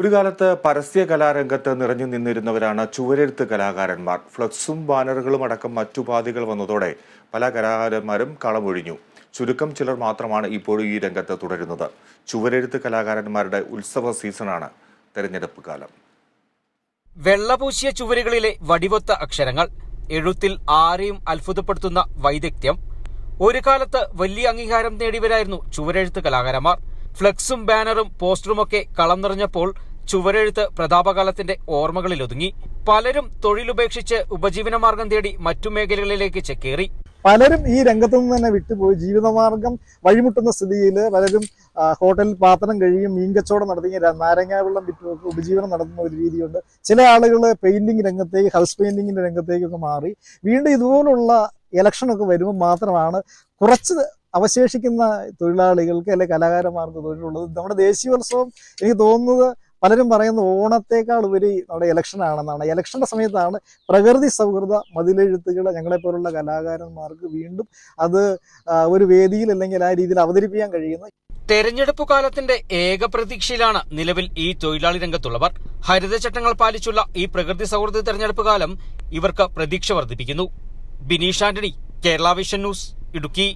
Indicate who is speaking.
Speaker 1: ഒരു കാലത്ത് പരസ്യ കലാരംഗത്ത് നിറഞ്ഞു നിന്നിരുന്നവരാണ് ചുവരെഴുത്ത് കലാകാരന്മാർ. ഫ്ലക്സും ബാനറുകളും അടക്കം മറ്റു ഉപാധികൾ വന്നതോടെ പല കലാകാരന്മാരും കളമൊഴിഞ്ഞു. ചുരുക്കം ചിലർ മാത്രമാണ് ഇപ്പോഴും ഈ രംഗത്ത് തുടരുന്നത്. ചുവരെഴുത്ത് കലാകാരന്മാരുടെ ഉത്സവ സീസണാണ് തെരഞ്ഞെടുപ്പ് കാലം.
Speaker 2: വെള്ളപൂശിയ ചുവരുകളിലെ വടിവൊത്ത അക്ഷരങ്ങൾ എഴുത്തിൽ ആരെയും അത്ഭുതപ്പെടുത്തുന്ന വൈദഗ്ധ്യം. ഒരു കാലത്ത് വലിയ അംഗീകാരം നേടിയവരായിരുന്നു ചുവരെഴുത്ത് കലാകാരന്മാർ. ഫ്ലക്സും ബാനറും പോസ്റ്ററുമൊക്കെ കളം നിറഞ്ഞപ്പോൾ ചുവരെഴുത്ത് പ്രതാപകാലത്തിന്റെ ഓർമ്മകളിൽ ഒതുങ്ങി പലരും തൊഴിലുപേക്ഷിച്ച് ഉപജീവനമാർഗം തേടി മറ്റു മേഖലകളിലേക്ക് ചെക്കേറി.
Speaker 3: പലരും ഈ രംഗത്തു നിന്ന് തന്നെ വിട്ടുപോയി. ജീവിതമാർഗം വഴിമുട്ടുന്ന സ്ഥിതിയിൽ പലരും ഹോട്ടലിൽ പാത്രം കഴിയും മീൻ കച്ചവടം നടത്തി നാരങ്ങാവെള്ളം നാരങ്ങാ വെള്ളം വിറ്റുമൊക്കെ ഉപജീവനം നടത്തുന്ന ഒരു രീതിയുണ്ട്. ചില ആളുകൾ പെയിന്റിംഗ് രംഗത്തേക്ക് ഹൗസ് പെയിന്റിങ്ങിന്റെ രംഗത്തേക്കൊക്കെ മാറി. വീണ്ടും ഇതുപോലുള്ള ഇലക്ഷനൊക്കെ വരുമ്പോൾ മാത്രമാണ് കുറച്ച് അവശേഷിക്കുന്ന തൊഴിലാളികൾക്ക് അല്ലെ കലാകാരന്മാർക്ക് തൊഴിലുള്ളത്. നമ്മുടെ ദേശീയോത്സവം എനിക്ക് തോന്നുന്നത് പലരും പറയുന്ന ഓണത്തേക്കാൾ ഉപരി നമ്മുടെ ഇലക്ഷൻ ആണെന്നാണ്. ഇലക്ഷന്റെ സമയത്താണ് പ്രകൃതി സൗഹൃദ മതിലെഴുത്തുകൾ ഞങ്ങളെപ്പോലുള്ള കലാകാരന്മാർക്ക് വീണ്ടും അത് ഒരു വേദിയിൽ അല്ലെങ്കിൽ ആ രീതിയിൽ അവതരിപ്പിക്കാൻ കഴിയുന്നത്.
Speaker 2: തെരഞ്ഞെടുപ്പ് കാലത്തിന്റെ ഏക പ്രതീക്ഷയിലാണ് നിലവിൽ ഈ തൊഴിലാളി രംഗത്തുള്ളവർ. ഹരിതചട്ടങ്ങൾ പാലിച്ചുള്ള ഈ പ്രകൃതി സൗഹൃദ തെരഞ്ഞെടുപ്പ് കാലം ഇവർക്ക് പ്രതീക്ഷ വർദ്ധിപ്പിക്കുന്നു. Bineesh Antony Kerala Vision News Idukki.